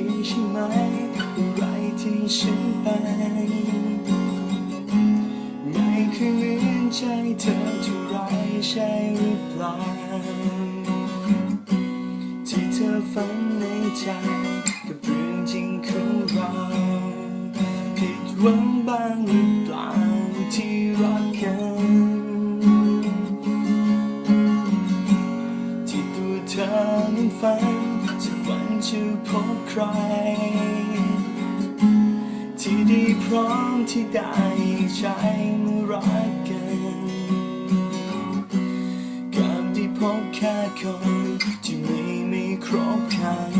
ีใช่ไหมอะไรที่ฉันไปไม่เคยเหมือนใจเธอเท่าไรใช่หรือเปล่าที่เธอฝันในใจกับเรื่องจริงของเราผิดหวังบ้างหรือเปล่าที่รักกันที่ตัวเธอนั้นฝัน ครที่ดีพร้อมที่ได้ใจเมื่อรักกันกับที่พบแค่คนที่ไมีไม่ครบคัน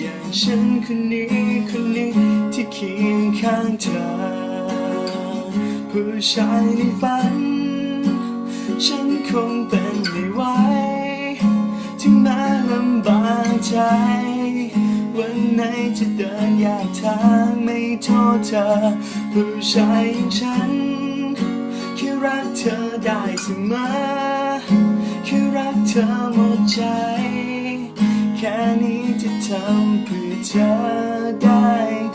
อย่างฉันคนนี้คนนี้ที่เคียงข้างเธอ ผู้ชายในฝัน ฉันคงเป็นไม่ไหวถึงแม้ลำบากใจ วันไหนจะเดินอยากทางไม่โทษเธอ ผู้ชายอย่างฉันแค่รักเธอได้เสมอแค่รักเธอหมดใจ แค่นี้จะทำเพื่อเธอได้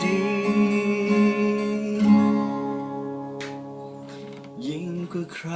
ดี ยิ่งกว่าใคร